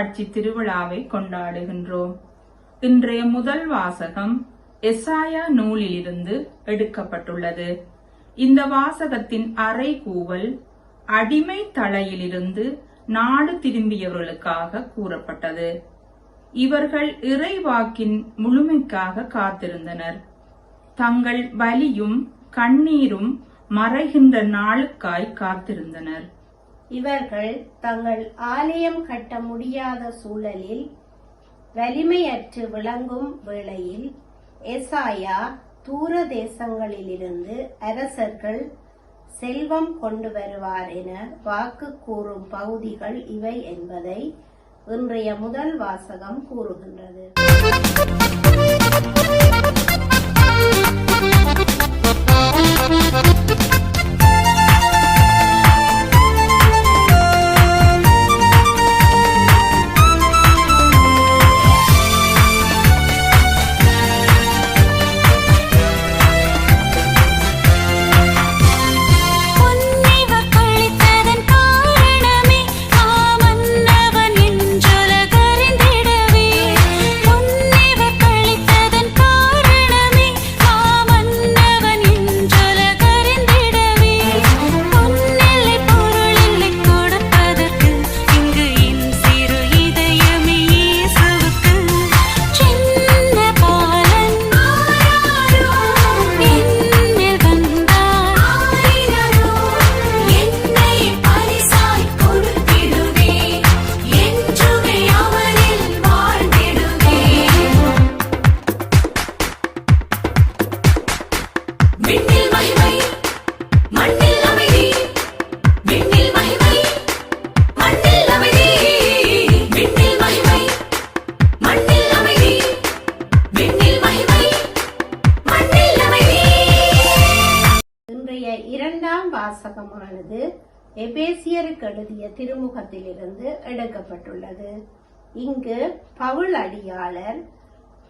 திருக்காட்சி திருவிழாவை கொண்டாடுகின்றோம். இன்றைய முதல் வாசகம் எசாயா நூலிலிருந்து எடுக்கப்பட்டுள்ளது. இந்த வாசகத்தின் அறைகூவல் அடிமை தலையிலிருந்து நாடு திரும்பியவர்களுக்காக கூறப்பட்டது. இவர்கள் இறைவாக்கின் முழுமைக்காக காத்திருந்தனர். தங்கள் வலியும் கண்ணீரும் மறைகின்ற நாளுக்காய் காத்திருந்தனர். இவர்கள் தங்கள் ஆலயம் கட்ட முடியாத சூழலில் வலிமையற்று விளங்கும் வேளையில் எசாயா தூர தேசங்களிலிருந்து அரசர்கள் செல்வம் கொண்டு வருவார் என வாக்கு கூறும் பகுதிகள் இவை என்பதை இன்றைய முதல் வாசகம் கூறுகின்றது. இரண்டாம் வாசகமானது எபேசியருக்கு எழுதிய திருமுகத்திலிருந்து எடுக்கப்பட்டுள்ளது. இங்கு பவுல் அடியாளர்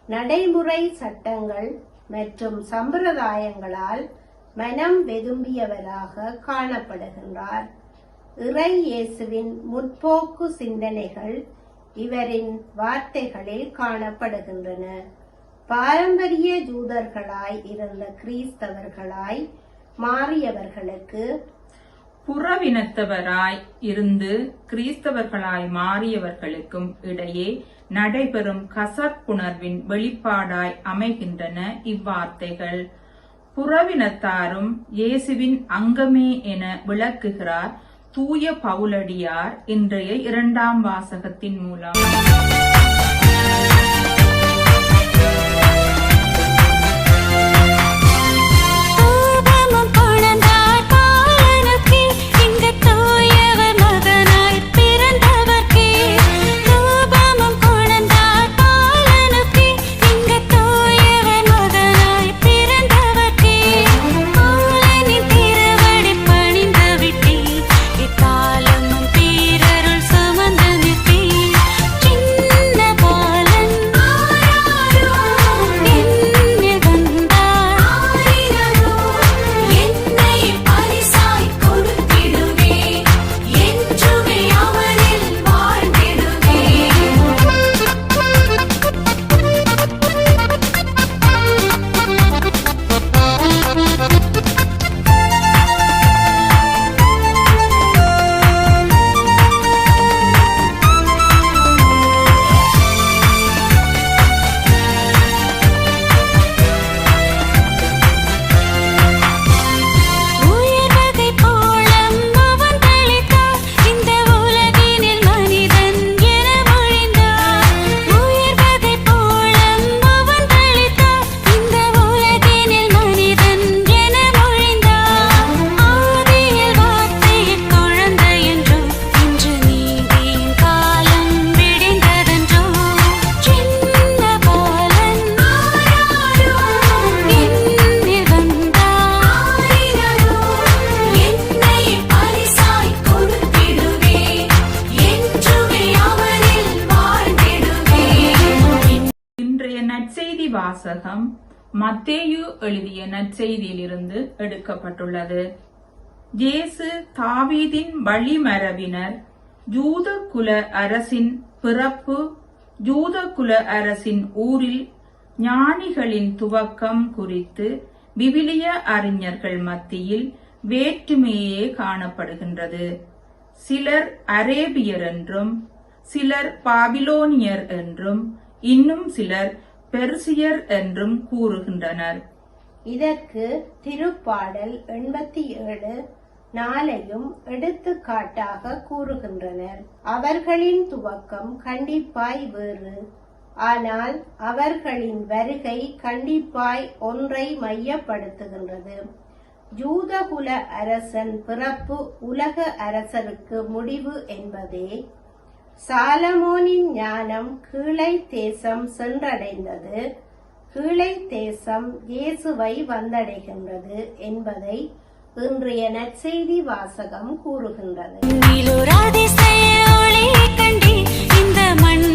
நடைமுறை சட்டங்கள் மற்றும் சம்பிரதாயங்களால் மனம் வெதும்பியவராக காணப்படுகின்றார். இறை இயேசுவின் முற்போக்கு சிந்தனைகள் இவரின் வார்த்தைகளில் காணப்படுகின்றன. பாரம்பரிய ஜூதர்களாய் இருந்த கிறிஸ்தவர்களாய் மாறியவர்களுக்கு புறவினத்தவராய் இருந்து கிறிஸ்தவர்களாய் மாறியவர்களுக்கும் இடையே நடைபெறும் கசப்புணர்வின் வெளிப்பாடாய் அமைகின்றன இவ்வார்த்தைகள். புறவினத்தாரும் இயேசுவின் அங்கமே என விளக்குகிறார் தூய பவுலடியார் இன்றைய இரண்டாம் வாசகத்தின் மூலம். நற்செய்தி வாசகம் மத்தேயு எழுதிய நற்செய்தியிலிருந்து எடுக்கப்பட்டுள்ளது. இயேசு தாவீதின் வழிமரபினர் ஜூத குல அரசின் பிறப்பு ஜூத குல அரசின் ஊரில் ஞானிகளின் துவக்கம் குறித்து விவிலிய அறிஞர்கள் மத்தியில் வேற்றுமையே காணப்படுகின்றது. சிலர் அரேபியர் என்றும் சிலர் பாபிலோனியர் என்றும் இன்னும் சிலர் பெர்சியர் என்றும் கூறுகின்றனர். இதற்கு திருப்பாடல் எண்பத்தி ஏழு நாளையும் எடுத்துக்காட்டாக கூறுகின்றனர். அவர்களின் துவக்கம் கண்டிப்பாய் வேறு. ஆனால் அவர்களின் வருகை கண்டிப்பாய் ஒன்றை மையப்படுத்துகின்றது. ஜூதகுல அரசன் பிறப்பு உலக அரசருக்கு முடிவு என்பதே சாலமோனின் ஞானம் கீழை தேசம் சென்றடைந்தது. கீழை தேசம் இயேசுவை வந்தடைகின்றது என்பதை இன்றைய நற்செய்தி வாசகம் கூறுகின்றது. இந்த மண்